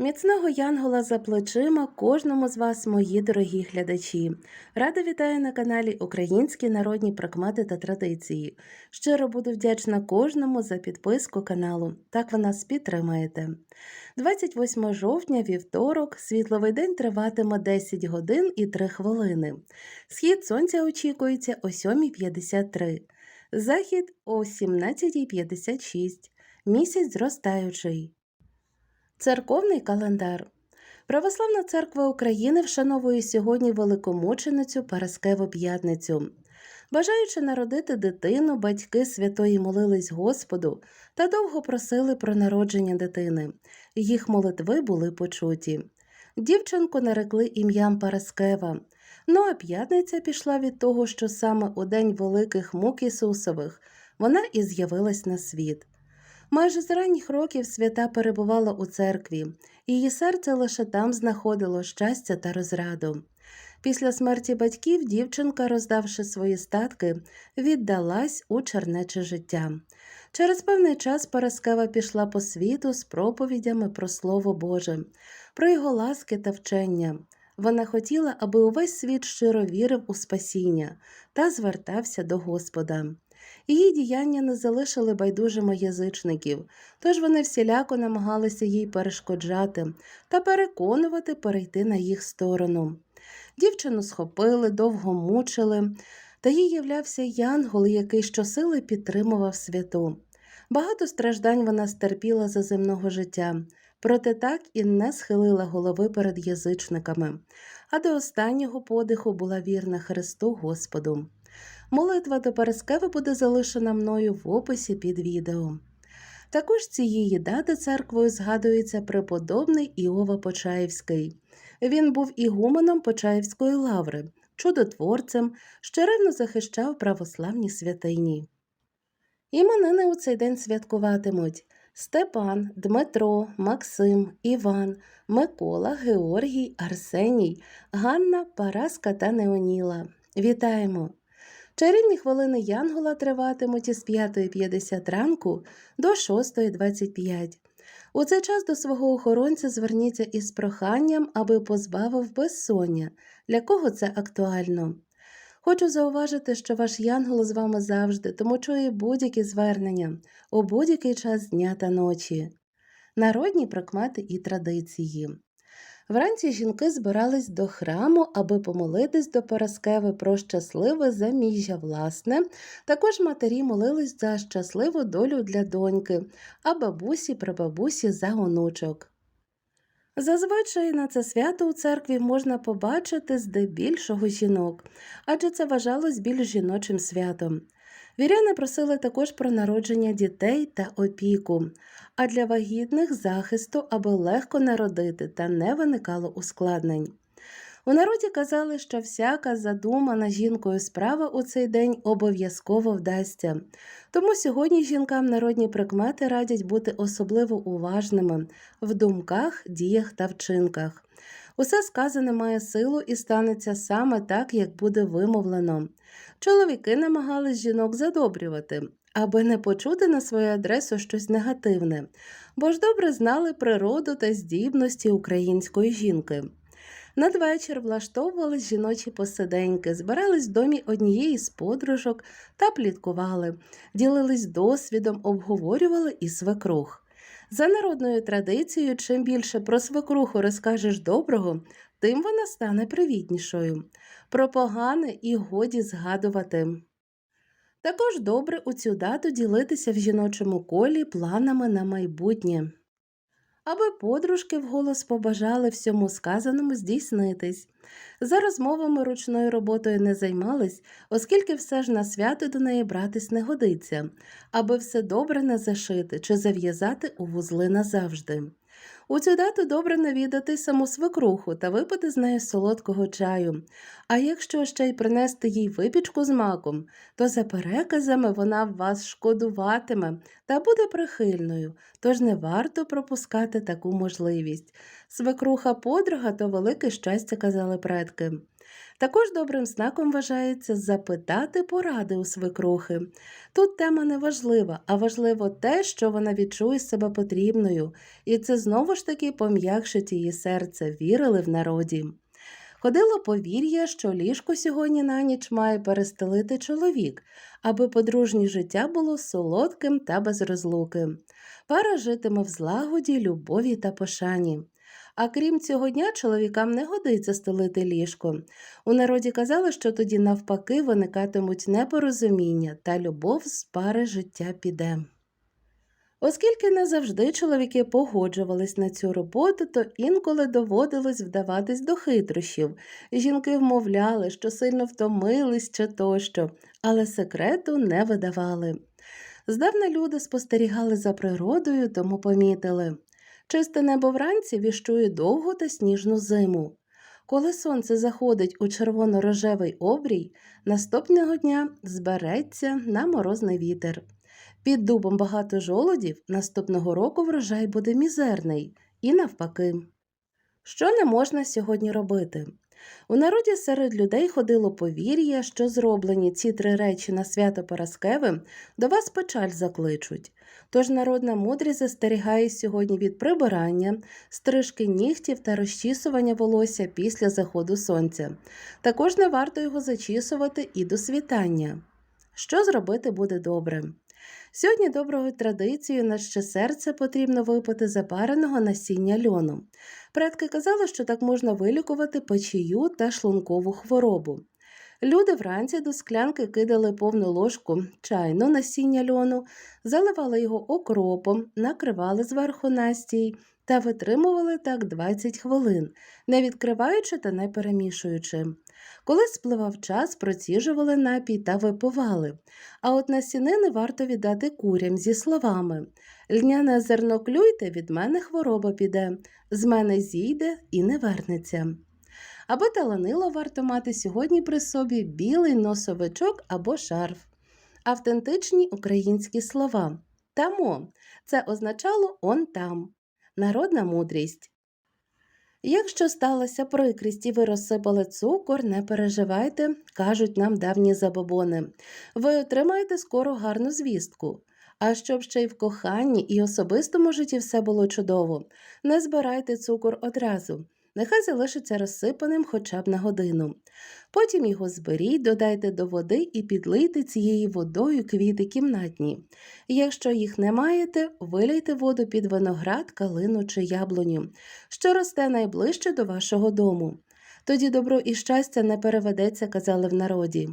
Міцного янгола за плечима кожному з вас, мої дорогі глядачі. Рада вітаю на каналі Українські народні прикмети та традиції. Щиро буду вдячна кожному за підписку каналу. Так ви нас підтримаєте. 28 жовтня, вівторок, світловий день триватиме 10 годин і 3 хвилини. Схід сонця очікується о 7.53, захід о 17.56, місяць зростаючий. Церковний календар. Православна церква України вшановує сьогодні великомученицю Параскеву п'ятницю. Бажаючи народити дитину, батьки святої молились Господу та довго просили про народження дитини. Їх молитви були почуті. Дівчинку нарекли ім'ям Параскева. Ну а п'ятниця пішла від того, що саме у день великих мук Ісусових вона і з'явилась на світ. Майже з ранніх років свята перебувала у церкві, її серце лише там знаходило щастя та розраду. Після смерті батьків дівчинка, роздавши свої статки, віддалась у чернече життя. Через певний час Параскева пішла по світу з проповідями про Слово Боже, про його ласки та вчення. Вона хотіла, аби увесь світ щиро вірив у спасіння та звертався до Господа. Її діяння не залишили байдужими язичників, тож вони всіляко намагалися їй перешкоджати та переконувати перейти на їх сторону. Дівчину схопили, довго мучили, та їй являвся янгол, який щосили підтримував святу. Багато страждань вона стерпіла за земного життя, проте так і не схилила голови перед язичниками, а до останнього подиху була вірна Христу Господу. Молитва до Параскеви буде залишена мною в описі під відео. Також цієї дати церквою згадується преподобний Іова Почаївський. Він був ігуменом Почаївської лаври, чудотворцем, що ревно захищав православні святині. Іменини у цей день святкуватимуть Степан, Дмитро, Максим, Іван, Микола, Георгій, Арсеній, Ганна, Параска та Неоніла. Вітаємо! Чарівні хвилини Янгола триватимуть із 5.50 ранку до 6.25. У цей час до свого охоронця зверніться із проханням, аби позбавив безсоння, для кого це актуально. Хочу зауважити, що ваш янгол з вами завжди, тому чує будь-які звернення у будь-який час дня та ночі. Народні прикмети і традиції. Вранці жінки збирались до храму, аби помолитись до Параскеви про щасливе заміжжя власне. Також матері молились за щасливу долю для доньки, а бабусі прабабусі за онучок. Зазвичай на це свято у церкві можна побачити здебільшого жінок, адже це вважалось більш жіночим святом. Віряни просили також про народження дітей та опіку, а для вагітних захисту, аби легко народити та не виникало ускладнень. У народі казали, що всяка задумана жінкою справа у цей день обов'язково вдасться. Тому сьогодні жінкам народні прикмети радять бути особливо уважними в думках, діях та вчинках. Усе сказане має силу і станеться саме так, як буде вимовлено. Чоловіки намагались жінок задобрювати, аби не почути на свою адресу щось негативне, бо ж добре знали природу та здібності української жінки. Надвечір влаштовувались жіночі посиденьки, збирались в домі однієї з подружок та пліткували, ділились досвідом, обговорювали і свекрух. За народною традицією, чим більше про свекруху розкажеш доброго, тим вона стане привітнішою. Про погане і годі згадувати. Також добре у цю дату ділитися в жіночому колі планами на майбутнє, аби подружки вголос побажали всьому сказаному здійснитись. За розмовами ручною роботою не займались, оскільки все ж на свято до неї братись не годиться, аби все добре не зашити чи зав'язати у вузли назавжди. У цю дату добре навідати саму свекруху та випити з нею солодкого чаю. А якщо ще й принести їй випічку з маком, то за переказами вона вас шкодуватиме та буде прихильною, тож не варто пропускати таку можливість. Свекруха подруга то велике щастя, казали предки. Також добрим знаком вважається запитати поради у свекрухи. Тут тема не важлива, а важливо те, що вона відчує себе потрібною, і це знову ж таки пом'якшить її серце, вірили в народі. Ходило повір'я, що ліжко сьогодні на ніч має перестелити чоловік, аби подружнє життя було солодким та без розлуки. Пара житиме в злагоді, любові та пошані. А крім цього дня, чоловікам не годиться стелити ліжко. У народі казали, що тоді навпаки виникатимуть непорозуміння та любов з пари життя піде. Оскільки не завжди чоловіки погоджувались на цю роботу, то інколи доводилось вдаватись до хитрощів. Жінки вмовляли, що сильно втомились чи тощо, але секрету не видавали. Здавна люди спостерігали за природою, тому помітили. Чисте небо вранці віщує довгу та сніжну зиму. Коли сонце заходить у червоно-рожевий обрій, наступного дня збереться на морозний вітер. Під дубом багато жолудів, наступного року врожай буде мізерний, і навпаки. Що не можна сьогодні робити? У народі серед людей ходило повір'я, що зроблені ці три речі на свято Параскеве до вас печаль закличуть. Тож народна мудрість застерігає сьогодні від прибирання, стрижки нігтів та розчісування волосся після заходу сонця. Також не варто його зачісувати і до світання. Що зробити буде добре? Сьогодні доброю традицією на ще серце потрібно випити запареного насіння льону. Предки казали, що так можна вилікувати печію та шлункову хворобу. Люди вранці до склянки кидали повну ложку чайну насіння льону, заливали його окропом, накривали зверху настій та витримували так 20 хвилин, не відкриваючи та не перемішуючи. Коли спливав час, проціжували напій та випивали. А от насінини варто віддати курям зі словами Льняне зерно клюйте, від мене хвороба піде, з мене зійде і не вернеться. Або таланило варто мати сьогодні при собі білий носовичок або шарф. Автентичні українські слова. Тамо це означало он там. Народна мудрість. Якщо сталася прикрість і ви розсипали цукор, не переживайте, кажуть нам давні забобони. Ви отримаєте скоро гарну звістку. А щоб ще й в коханні і особистому житті все було чудово, не збирайте цукор одразу. Нехай залишиться розсипаним хоча б на годину. Потім його зберіть, додайте до води і підлийте цією водою квіти кімнатні. Якщо їх не маєте, вилійте воду під виноград, калину чи яблуню, що росте найближче до вашого дому. Тоді добро і щастя не переведеться, казали в народі.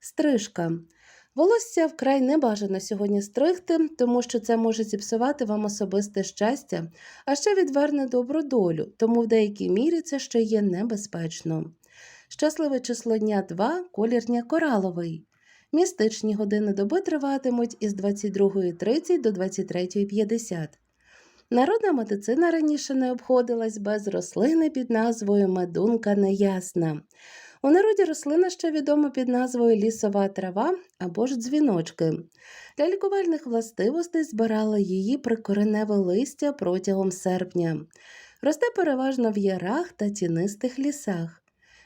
Стрижка. Волосся вкрай не бажано сьогодні стригти, тому що це може зіпсувати вам особисте щастя, а ще відверне добру долю, тому в деякій мірі це ще є небезпечно. Щасливе число дня 2 колір дня кораловий. Містичні години доби триватимуть із 22.30 до 23.50. Народна медицина раніше не обходилась без рослини під назвою медунка неясна. У народі рослина ще відома під назвою лісова трава або ж дзвіночки. Для лікувальних властивостей збирали її прикореневе листя протягом серпня. Росте переважно в ярах та тінистих лісах.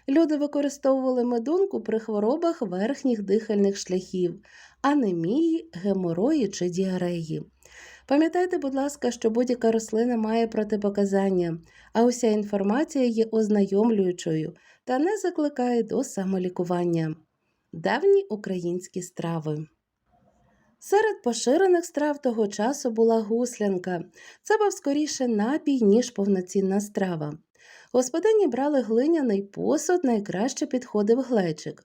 Люди використовували медунку при хворобах верхніх дихальних шляхів, анемії, геморої чи діареї. Пам'ятайте, будь ласка, що будь-яка рослина має протипоказання, а уся інформація є ознайомлюючою та не закликає до самолікування. Давні українські страви. Серед поширених страв того часу була гуслянка. Це був скоріше напій, ніж повноцінна страва. Господині брали глиняний посуд, найкраще підходив глечик.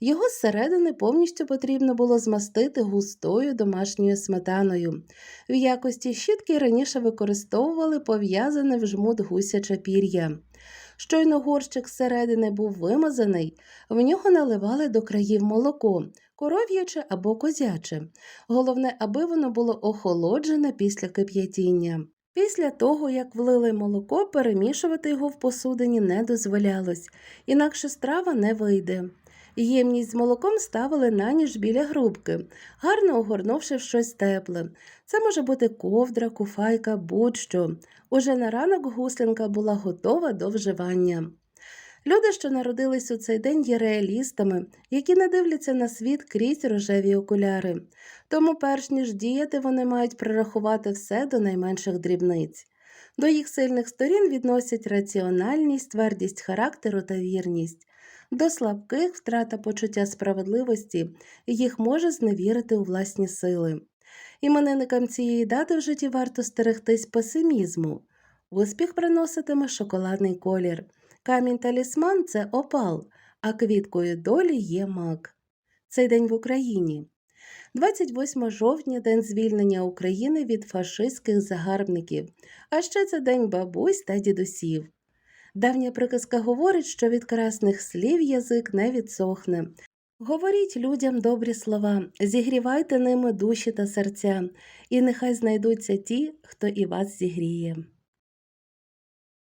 Його зсередини повністю потрібно було змастити густою домашньою сметаною. В якості щітки раніше використовували пов'язане в жмут гусяче пір'я. Щойно горщик зсередини був вимазаний, в нього наливали до країв молоко, коров'яче або козяче. Головне, аби воно було охолоджене після кип'ятіння. Після того, як влили молоко, перемішувати його в посудині не дозволялось, інакше страва не вийде. Ємність з молоком ставили на ніж біля грубки, гарно огорнувши в щось тепле. Це може бути ковдра, куфайка, будь-що. Уже на ранок гуслянка була готова до вживання. Люди, що народились у цей день, є реалістами, які не дивляться на світ крізь рожеві окуляри. Тому, перш ніж діяти, вони мають прорахувати все до найменших дрібниць. До їх сильних сторін відносять раціональність, твердість характеру та вірність. До слабких втрата почуття справедливості їх може зневірити у власні сили. Іменинникам цієї дати в житті варто стерегтись песимізму. Успіх приноситиме шоколадний колір. Камінь талісман це опал, а квіткою долі є мак. Цей день в Україні. 28 жовтня день звільнення України від фашистських загарбників, а ще це день бабусь та дідусів. Давня приказка говорить, що від красних слів язик не відсохне. Говоріть людям добрі слова, зігрівайте ними душі та серця, і нехай знайдуться ті, хто і вас зігріє.